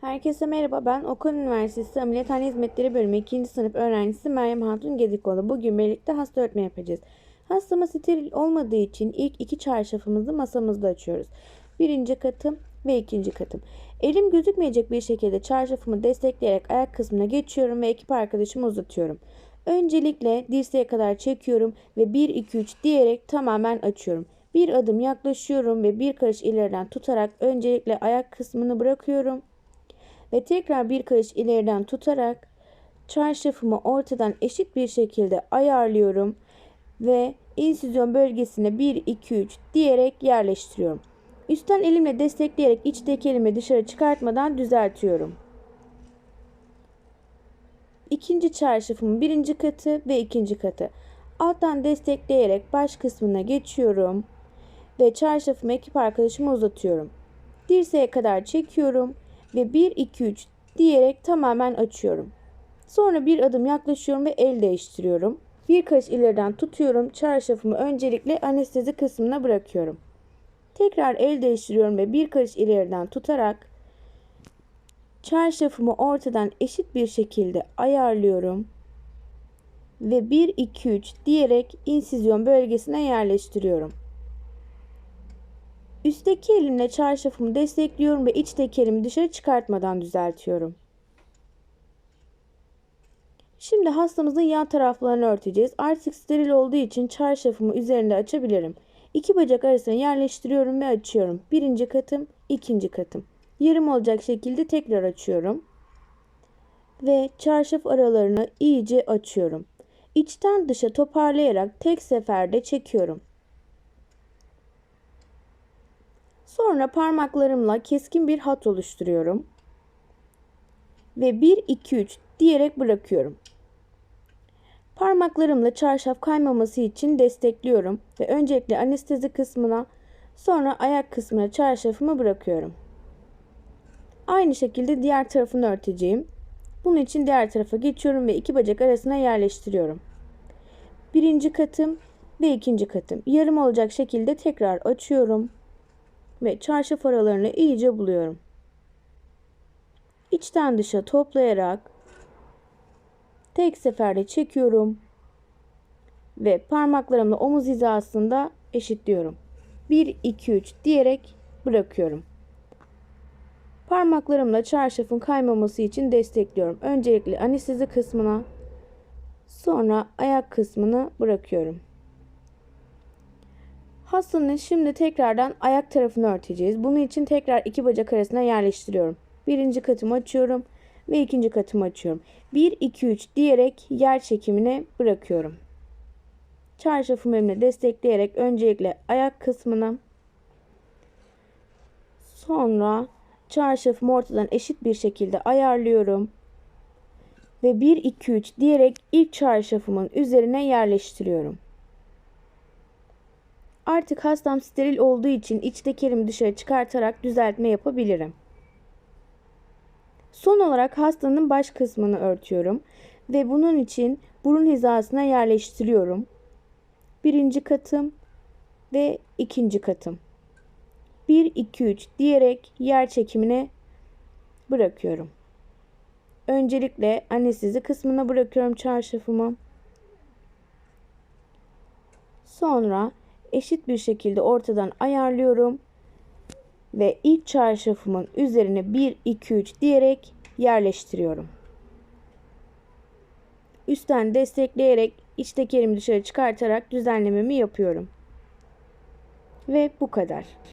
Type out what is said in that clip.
Herkese merhaba. Ben Okan Üniversitesi Ameliyathane Hizmetleri Bölümü 2. sınıf öğrencisi Meryem Hatun Gedikoğlu. Bugün birlikte hasta örtme yapacağız. Hastamız steril olmadığı için ilk iki çarşafımızı masamızda açıyoruz. Birinci katım ve ikinci katım. Elim gözükmeyecek bir şekilde çarşafımı destekleyerek ayak kısmına geçiyorum ve ekip arkadaşımı uzatıyorum. Öncelikle dirseğe kadar çekiyorum ve 1-2-3 diyerek tamamen açıyorum. Bir adım yaklaşıyorum ve bir karış ileriden tutarak öncelikle ayak kısmını bırakıyorum ve tekrar bir karış ileriden tutarak çarşafımı ortadan eşit bir şekilde ayarlıyorum ve insizyon bölgesine 1 2 3 diyerek yerleştiriyorum. Üstten elimle destekleyerek içteki elimi dışarı çıkartmadan düzeltiyorum. İkinci çarşafımın birinci katı ve ikinci katı. Alttan destekleyerek baş kısmına geçiyorum ve çarşafımı ekip arkadaşıma uzatıyorum. Dirseğe kadar çekiyorum ve 1 2 3 diyerek tamamen açıyorum. Sonra bir adım yaklaşıyorum ve el değiştiriyorum. Bir kaş ileriden tutuyorum. Çarşafımı öncelikle anestezi kısmına bırakıyorum. Tekrar el değiştiriyorum ve bir karış ileriden tutarak çarşafımı ortadan eşit bir şekilde ayarlıyorum ve 1 2 3 diyerek insizyon bölgesine yerleştiriyorum. Üstteki elimle çarşafımı destekliyorum ve içteki elimi dışarı çıkartmadan düzeltiyorum. Şimdi hastamızın yan taraflarını örteceğiz. Artık steril olduğu için çarşafımı üzerinde açabilirim. İki bacak arasına yerleştiriyorum ve açıyorum. Birinci katım, ikinci katım. Yarım olacak şekilde tekrar açıyorum. Ve çarşaf aralarını iyice açıyorum. İçten dışa toparlayarak tek seferde çekiyorum. Sonra parmaklarımla keskin bir hat oluşturuyorum. Ve 1 2 3 diyerek bırakıyorum. Parmaklarımla çarşaf kaymaması için destekliyorum ve öncelikle anestezi kısmına sonra ayak kısmına çarşafımı bırakıyorum. Aynı şekilde diğer tarafını örteceğim. Bunun için diğer tarafa geçiyorum ve iki bacak arasına yerleştiriyorum. Birinci katım ve ikinci katım. Yarım olacak şekilde tekrar açıyorum ve çarşaf aralarını iyice buluyorum. İçten dışa toplayarak tek seferde çekiyorum ve parmaklarımla omuz hizasında eşitliyorum. 1 2 3 diyerek bırakıyorum. Parmaklarımla çarşafın kaymaması için destekliyorum. Öncelikle anestezi kısmına sonra ayak kısmını bırakıyorum. Hastanın şimdi tekrardan ayak tarafını örteceğiz. Bunun için tekrar iki bacak arasına yerleştiriyorum. Birinci katımı açıyorum ve ikinci katımı açıyorum. 1 2 3 diyerek yer çekimine bırakıyorum. Çarşafımı elimle destekleyerek öncelikle ayak kısmını sonra çarşafımı ortadan eşit bir şekilde ayarlıyorum. Ve 1 2 3 diyerek ilk çarşafımın üzerine yerleştiriyorum. Artık hastam steril olduğu için içteki elimi dışarı çıkartarak düzeltme yapabilirim. Son olarak hastanın baş kısmını örtüyorum ve bunun için burun hizasına yerleştiriyorum. Birinci katım ve ikinci katım. 1 2 3 diyerek yer çekimine bırakıyorum. Öncelikle anestezi kısmına bırakıyorum çarşafımı. Sonra eşit bir şekilde ortadan ayarlıyorum ve ilk çarşafımın üzerine 1 2 3 diyerek yerleştiriyorum. Üstten destekleyerek içteki elimi dışarı çıkartarak düzenlememi yapıyorum. Ve bu kadar.